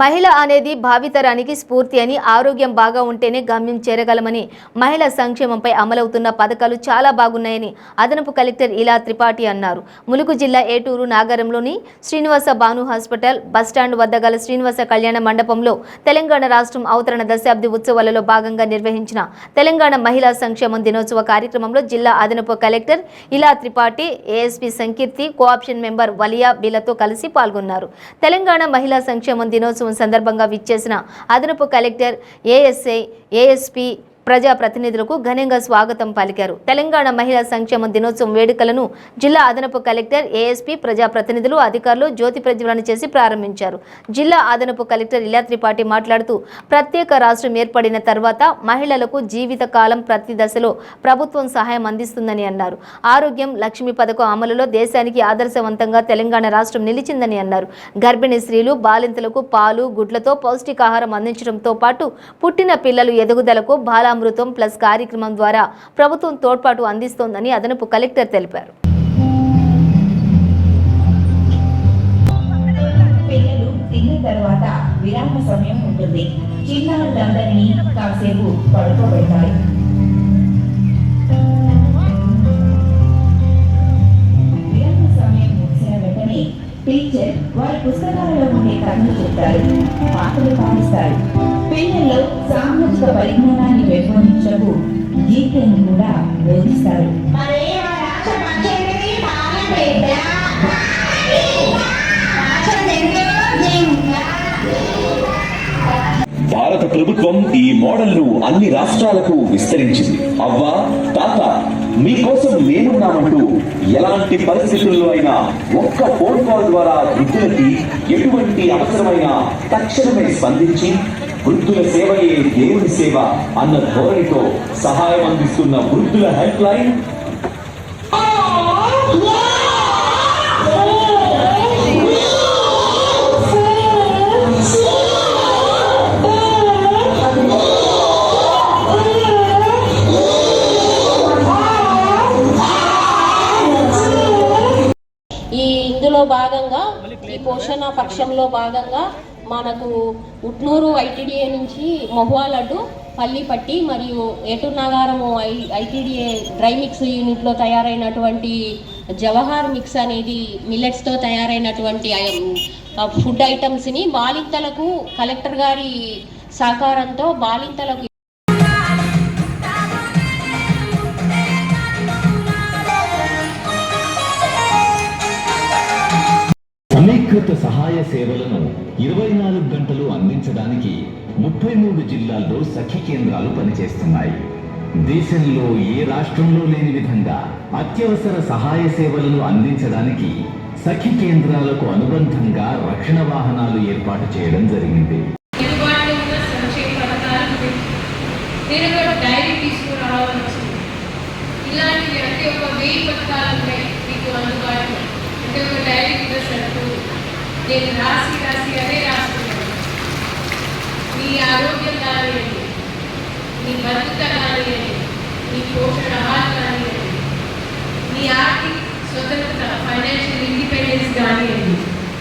మహిళ అనేది భావితరానికి స్ఫూర్తి అని ఆరోగ్యం బాగా ఉంటేనే గమ్యం చేరగలమని మహిళ సంక్షేమంపై అమలవుతున్న పథకాలు చాలా బాగున్నాయని అదనపు కలెక్టర్ ఇలా త్రిపాఠి అన్నారు. ములుగు జిల్లా Eturu నాగరంలోని Srinivasa Bhanu hospital bus stand వద్ద గల శ్రీనివాస కళ్యాణ మండపంలో తెలంగాణ రాష్ట్రం అవతరణ దశాబ్ది ఉత్సవాలలో భాగంగా నిర్వహించిన తెలంగాణ మహిళా సంక్షేమం దినోత్సవ కార్యక్రమంలో జిల్లా అదనపు collector Ila Tripathi ASP Sankeerthi co-option member Valiya బిలతో కలిసి పాల్గొన్నారు. తెలంగాణ మహిళా సంక్షేమం దినోత్సవం సందర్భంగా విచ్చేసిన అదనపు కలెక్టర్ ఏఎస్ఐ ఏఎస్పీ ప్రజా ప్రతినిధులకు ఘనంగా స్వాగతం పలికారు. తెలంగాణ మహిళా సంక్షేమ దినోత్సవం వేడుకలను జిల్లా అదనపు కలెక్టర్ ఏఎస్పీ ప్రజా ప్రతినిధులు అధికారులు జ్యోతి ప్రజ్వలన చేసి ప్రారంభించారు. జిల్లా అదనపు కలెక్టర్ ఇలా త్రిపాఠి మాట్లాడుతూ ప్రత్యేక రాష్ట్రం ఏర్పడిన తర్వాత మహిళలకు జీవిత కాలం ప్రతి దశలో ప్రభుత్వం సహాయం అందిస్తుందని అన్నారు. ఆరోగ్యం లక్ష్మి పథకం అమలులో దేశానికి ఆదర్శవంతంగా తెలంగాణ రాష్ట్రం నిలిచిందని అన్నారు. గర్భిణీ స్త్రీలు బాలింతలకు పాలు గుడ్లతో పౌష్టికాహారం అందించడంతో పాటు పుట్టిన పిల్లలు ఎదుగుదలకు బాలామృతం ప్లస్ కార్యక్రమం ద్వారా ప్రభుత్వం తోడ్పాటు అందిస్తోందని అదనపు కలెక్టర్ తెలిపారు. తర్వాత విరామ సమయం ఉంటుంది. చిన్నారులందరినీ కాసేపు పడుకోబెట్టాలి. విరామ సమయం ముగిసిన వెంటనే టీచర్ వారి ఉండే కథలు చెప్తారు పాటలు పాడిస్తారు. పిల్లల్లో సామాజిక పరిజ్ఞానాన్ని పెంపొందించకు గీతను కూడా బోధిస్తారు. భారత ప్రభుత్వం ఈ మోడల్ను అన్ని రాష్ట్రాలకు విస్తరించింది. అవ్వా తాత మీకోసం నేనున్నామంటూ ఎలాంటి పరిస్థితుల్లో అయినా ఒక్క ఫోన్ కాల్ ద్వారా వృద్ధులకి ఎటువంటి అవసరమైన తక్షణమే స్పందించి వృద్ధుల సేవయే దేవుని సేవ అన్న ధోరణితో సహాయం అందిస్తున్న వృద్ధుల హెల్ప్ లైన్. Ah, భాగంగా ఈ పోషణ పక్షంలో భాగంగా మనకు ఉట్నూరు ఐటీడీఏ నుంచి మహువా లడ్డు పల్లిపట్టి మరియు Eturu I ITDA dry mix యూనిట్లో తయారైనటువంటి జవహార్ మిక్స్ అనేది మిల్లెట్స్తో తయారైనటువంటి ఫుడ్ ఐటమ్స్ని బాలింతలకు కలెక్టర్ గారి సహకారంతో బాలింతలకు సమీకృత సహాయ సేవలను ఇరవై నాలుగు గంటలు అందించడానికి ముప్పై మూడు జిల్లాల్లో సఖి కేంద్రాలు పనిచేస్తున్నాయి. దేశంలో ఏ రాష్ట్రంలో లేని విధంగా అత్యవసర సహాయ సేవలను అందించడానికి సఖి కేంద్రాలకు అనుబంధంగా రక్షణ వాహనాలు ఏర్పాటు చేయడం జరిగింది. ఇలాంటివి అంటే ఒక వెయ్యి పథకాలు నేను రాసి రాసి అదే రాస్తున్నాను నీ ఆరోగ్యం కానివ్వండి నీ బతుక కానివ్వండి నీ పోషణ ఆహారం కానివ్వండి మీ ఆర్థిక స్వతంత్రత ఫైనాన్షియల్ ఇండిపెండెన్స్ కానివ్వండి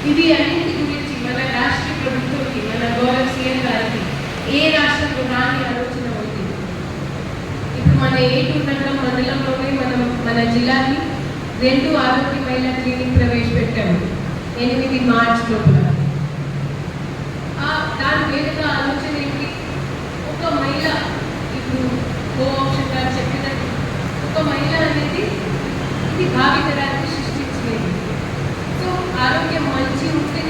ఇది అన్నింటి గురించి మన రాష్ట్ర ప్రభుత్వంకి మన గౌరవ సీఎం గారికి ఏ రాష్ట్రంలో రాని ఆలోచన ఉంది ఇప్పుడు మన ఏటూరు మండలంలోనే మనం మన జిల్లాకి రెండు ఆరోగ్యమైన క్లినిక్ ప్రవేశపెట్టాము ఎనిమిది మార్చి లోపల దాని వేదిక ఆలోచన ఏంటి? ఒక మహిళ ఇప్పుడు గో ఆప్షన్ గారు చెప్పినట్టు ఒక మహిళ అనేది ఇది భావితరానికి సృష్టించలేదు సో ఆరోగ్యం మంచి ఉంటే